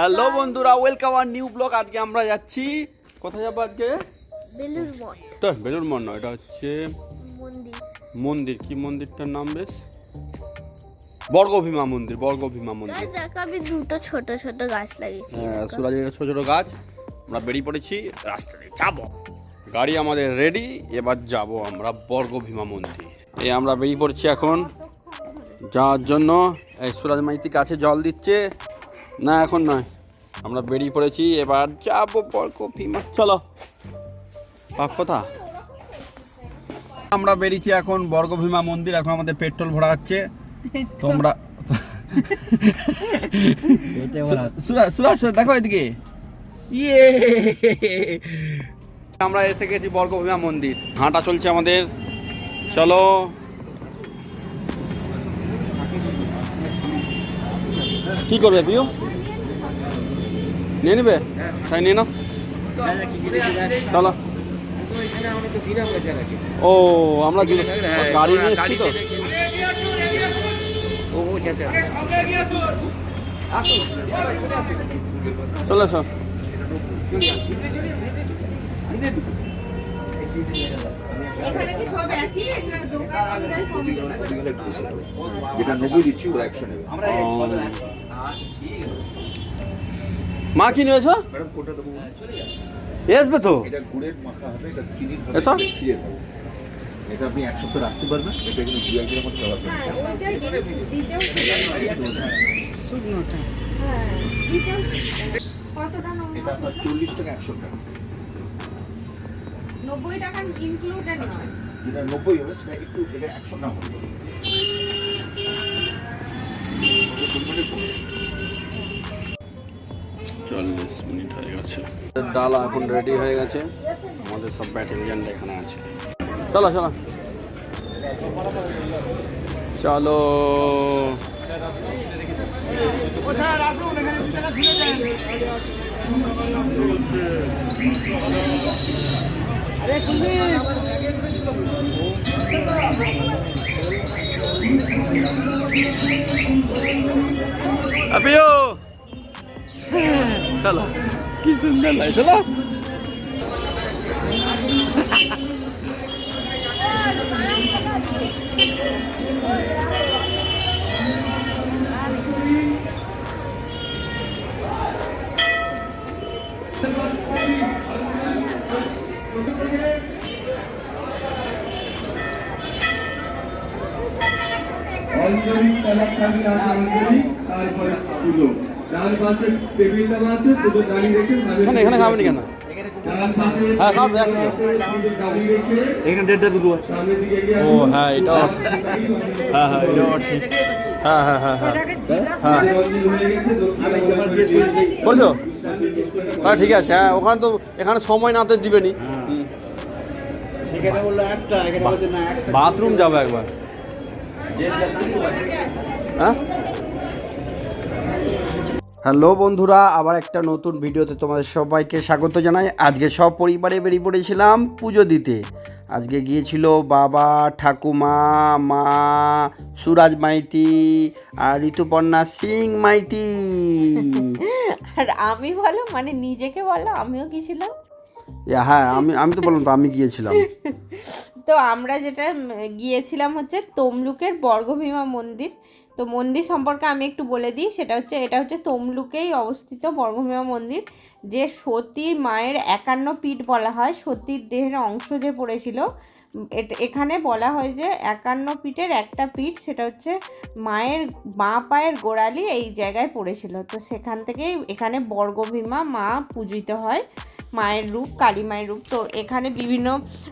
Hello বন্ধুরা welcome আর new blog আজকে আমরা যাচ্ছি কোথায় যাব আজকে? বেলুর মঠ। তো বেলুর মঠ নয় এটা হচ্ছে মন্দির। মন্দির। কি মন্দিরটার নাম বেশ? বর্গভীমা মন্দির বর্গভীমা মন্দির। দেখো আমি দুটো ছোট ছোট গাছ লাগিয়েছি হ্যাঁ সুরাজের ছোট ছোট গাছ। আমরা বেরিয়ে পড়েছি রাস্তাতে যাব। গাড়ি আমাদের রেডি এবার যাব আমরা বর্গভীমা মন্দির। এই আমরা বেরিয়ে পড়ছি এখন। যাওয়ার জন্য। এই সুরাজ মাইতি কাছে জল দিচ্ছে। না এখন নয়। আমরা বেরিয়ে পড়েছি এবার যাব বর্গভীমা চলো। পাক কথা? আমরা বেরিয়েছি এখন বর্গভীমা মন্দির এখন আমাদের পেট্রোল ভরা হচ্ছে। তোমরা সুরাজ দেখো এদিকে। ইয়ে! আমরা এসে গেছি বর্গভীমা মন্দির। হাঁটা চলছে আমাদের। চলো। কি করবে প্রিয় নিয়ে নেবে? তাই নিয়ে নাও। চলো। ও আমরা গাড়ি নিয়ে এসেছি তো। চলে এসো। এখানে কি সব একই? না দোকান অনুযায়ী কম যেটা নব্বই দিচ্ছি ওরা একশো নেবে। মা কি নিয়েছো? ম্যাডাম দেবো? আসবে তো। এটা গুড়ের মাখা হবে এটা হবে এটা আপনি এক সপ্তাহ রাখতে পারবেন এটা কিন্তু দু একদিনের মধ্যে ব্যবহার করতে হ্যাঁ হ্যাঁ? এটা আপনার চল্লিশ টাকা একশো টাকা নব্বই টাকা ইনক্লুডেড নয় যেটা নব্বই হবে সেটা একটু এটা একশো গ্রাম হবে। চল্লিশ মিনিট হয়ে গেছে। ডাল এখন রেডি হয়ে গেছে। আমাদের সব ব্যাটালিয়ান এখানে আছে। চলো চলো। চলো। আপিও चलो কি সুন্দর লাগে চলো আঞ্চলিক এলাকায় আগে আঞ্চলিক তারপরে পুজো। ডান পাশে টেবিল দেওয়া আছে পুজো দাঁড়িয়ে রেখে এখানে এখানে খাবেনি কেন? হ্যাঁ, এখানে ডেটটা দুটো ও হ্যাঁ এটাও। হ্যাঁ হ্যাঁ এটাও ঠিক। হ্যাঁ হ্যাঁ হ্যাঁ হ্যাঁ। হ্যাঁ হয়ে। বলছো? হ্যাঁ ঠিক আছে হ্যাঁ ওখানে তো এখানে সময় না তো দিবেনি সেখানে বলল একটা এখানে বলছে না বাথরুম যাব একবার। হ্যাঁ? হ্যালো বন্ধুরা আবার একটা নতুন ভিডিওতে তোমাদের সবাইকে স্বাগত জানাই। আজকে সব পরিবারে বেরিয়ে পড়েছিলাম পুজো দিতে। আজকে গিয়েছিল বাবা ঠাকুমা মা সুরাজ মাইতি আর ঋতুপর্ণা সিং মাইতি। আর আমি বলো মানে নিজেকে বলো আমিও গিয়েছিলাম? হ্যাঁ আমি আমি তো বললাম তো আমি গিয়েছিলাম। তো আমরা যেটা গিয়েছিলাম হচ্ছে তমলুকের বর্গভীমা মন্দির। তো মন্দির সম্পর্কে আমি একটু বলে দিই, সেটা হচ্ছে, এটা হচ্ছে তমলুকেই অবস্থিত বর্গভীমা মন্দির, যে সতীর মায়ের একান্ন পীঠ বলা হয়, সতীর দেহের অংশ যে পড়েছিল এখানে বলা হয় যে একান্ন পীঠের একটা পীঠ, সেটা হচ্ছে মায়ের, মা পায়ের গোড়ালি এই জায়গায় পড়েছিল। তো সেখান থেকেই এখানে বর্গভীমা মা পূজিত হয়। মায়ের রূপ কালী মায়ের রূপ। তো এখানে বিভিন্ন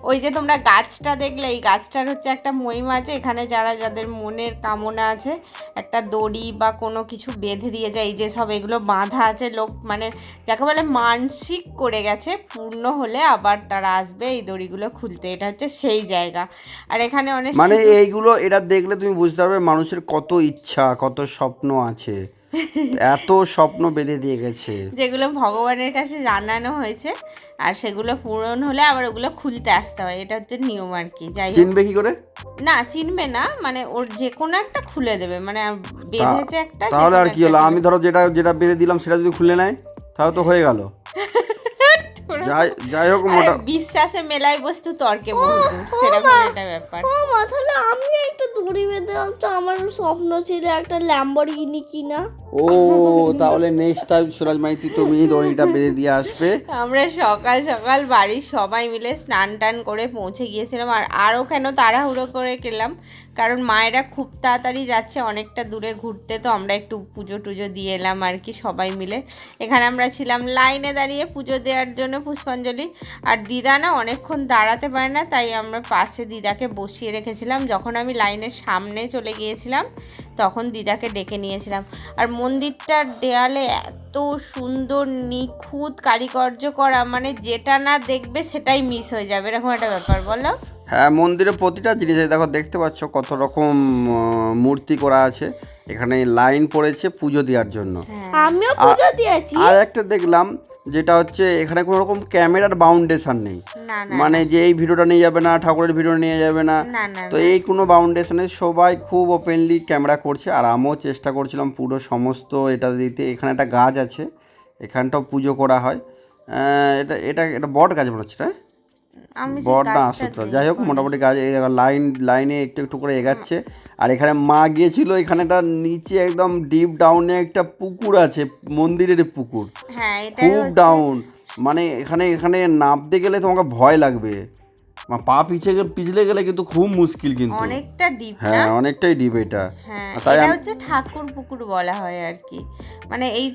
ওই যে তোমরা গাছটা দেখলে এই গাছটার হচ্ছে একটা মহিমা আছে। এখানে যারা যাদের মনের কামনা আছে একটা দড়ি বা কোনো কিছু বেঁধে দিয়ে যায় এই যে সব এগুলো বাঁধা আছে লোক মানে যাকে বলে মানসিক করে গেছে পূর্ণ হলে আবার তারা আসবে এই দড়িগুলো খুলতে। এটা হচ্ছে সেই জায়গা। আর এখানে অনেক মানে এইগুলো এটা দেখলে তুমি বুঝতে পারবে মানুষের কত ইচ্ছা কত স্বপ্ন আছে। এত স্বপ্ন বেঁধে দিয়ে গেছে যেগুলো ভগবানের কাছে জানানো হয়েছে আর সেগুলো পূরণ হলে আবার ওগুলো খুলতে আসতে হয়। এটা হচ্ছে নিয়ম আর কি যাই চিনবে কি করে? না চিনবে না মানে ওর যে কোনো একটা খুলে দেবে মানে বেঁধেছে একটা তাহলে আর কি হলো? আমি ধরো যেটা যেটা বেঁধে দিলাম সেটা যদি খুলে নেয় তাহলে তো হয়ে গেল। যাই হোক। মোটা বিশ্বাসে মেলাই বস্তু তর্কে বহুদূর সেরকম একটা ব্যাপার। ও মা তাহলে আমি একটা দড়ি বেঁধে তো আমার স্বপ্ন ছিল একটা ল্যাম্বরগিনি কিনা। ও তাহলে নেক্সট টাইম সুরাজ মাইতি তুমি দড়িটা বেঁধে দিয়ে আসবে। আমরা সকাল সকাল বাড়ির সবাই মিলে স্নান টান করে পৌঁছে গিয়েছিলাম আর আরও কেন তাড়াহুড়ো করে গেলাম কারণ মায়েরা খুব তাড়াতাড়ি যাচ্ছে, অনেকটা দূরে ঘুরতে, তো আমরা একটু পুজো টুজো দিয়ে এলাম আর কি সবাই মিলে। এখানে আমরা ছিলাম লাইনে দাঁড়িয়ে পুজো দেওয়ার জন্য পুষ্পাঞ্জলি। আর দিদা না অনেকক্ষণ দাঁড়াতে পারে না, তাই আমরা পাশে দিদাকে বসিয়ে রেখেছিলাম। যখন আমি লাইনের সামনে চলে গিয়েছিলাম, তখন দিদাকে ডেকে নিয়েছিলাম। আর মন্দিরটার দেয়ালে এত সুন্দর, নিখুঁত কারিকর্য করা মানে যেটা না দেখবে সেটাই মিস হয়ে যাবে, এরকম একটা ব্যাপার, বলো? হ্যাঁ মন্দিরে প্রতিটা জিনিস দেখো দেখতে পাচ্ছ কত রকম মূর্তি করা আছে। এখানে লাইন পড়েছে পুজো দেওয়ার জন্য। আমিও পুজো দিয়েছি। আর একটা দেখলাম যেটা হচ্ছে এখানে কোনো রকম ক্যামেরার বাউন্ডেশন নেই। মানে যে এই ভিডিওটা নিয়ে যাবে না ঠাকুরের ভিডিও নিয়ে যাবে না। তো এই কোনো বাউন্ডেশনে সবাই খুব ওপেনলি ক্যামেরা করছে। আর আমিও চেষ্টা করছিলাম পুরো সমস্ত এটা দিতে। এখানে একটা গাছ আছে। এখানটাও পুজো করা হয়। এটা এটা এটা বট গাছ মনে হচ্ছে আমি না যাই হোক মোটামুটি এই লাইন লাইনে একটু একটু করে এগাচ্ছে। আর এখানে মা গিয়েছিল এখানেটা নিচে একদম ডিপ ডাউনে একটা পুকুর আছে মন্দিরের পুকুর। হ্যাঁ এটা খুব ডাউন মানে এখানে এখানে নামতে গেলে তোমাকে ভয় লাগবে। পা গেলে পিছলে গেলে কিন্তু খুব মুশকিল কিন্তু। অনেকটা ডিপ হ্যাঁ অনেকটাই ডিপ এটা। হ্যাঁ তাই এটা হচ্ছে ঠাকুর পুকুর বলা হয় আর কি। মানে এই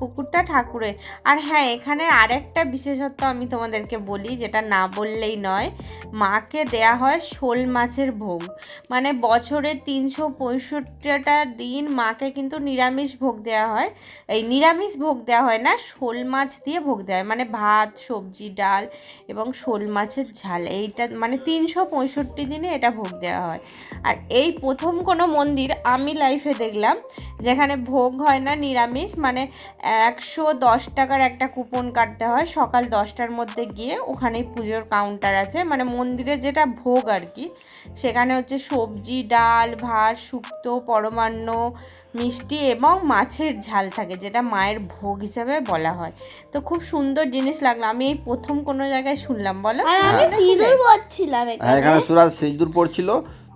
পুকুরটা ঠাকুরের আর হ্যাঁ এখানে আরেকটা বিশেষত্ব আমি তোমাদেরকে বলি যেটা না বললেই নয় মাকে দেয়া হয় শোল মাছের ভোগ। মানে বছরে তিনশো পঁয়ষট্টিটা দিন মাকে কিন্তু নিরামিষ ভোগ দেওয়া হয়। এই নিরামিষ ভোগ দেওয়া হয় না শোল মাছ দিয়ে ভোগ দেওয়া হয়। মানে ভাত সবজি ডাল এবং শোল মাছের ঝাল। এইটা মানে তিনশো পঁয়ষট্টি দিনে এটা ভোগ দেওয়া হয়। আর এই প্রথম কোনো মন্দির আমি লাইফে দেখলাম যেখানে ভোগ হয় না নিরামিষ মানে একশো দশ টাকার একটা কুপন কাটতে হয়। সকাল দশটার মধ্যে গিয়ে ওখানেই পুজোর কাউন্টার আছে। মানে মন্দিরে যেটা ভোগ আর কি সেখানে হচ্ছে সবজি ডাল ভাত শুক্তো পরমান্ন মিষ্টি এবং মাছের ঝাল থাকে যেটা মায়ের ভোগ হিসাবে বলা হয়। তো খুব সুন্দর জিনিস লাগল। আমি এই প্রথম কোনো জায়গায় শুনলাম বলো? আর আমি সিঁদুর পরছিলাম হ্যাঁ এখানে এখানে সুরাজ সিঁদুর পড়ছিল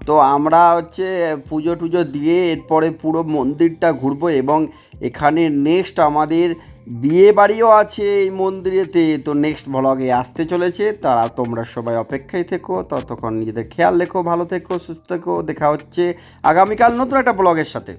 তো আমরা হচ্ছে পুজো টুজো দিয়ে এরপরে পুরো মন্দিরটা ঘুরবো এবং এখানে নেক্সট আমাদের বিয়ে বাড়িও আছে এই মন্দিরেতে। তো নেক্সট ব্লগে আসতে চলেছে, তারা তোমরা সবাই অপেক্ষায় থেকো, ততক্ষণ নিজেদের খেয়াল রেখো, ভালো থেকো, সুস্থ থেকো, দেখা হচ্ছে আগামীকাল নতুন একটা ব্লগের সাথে।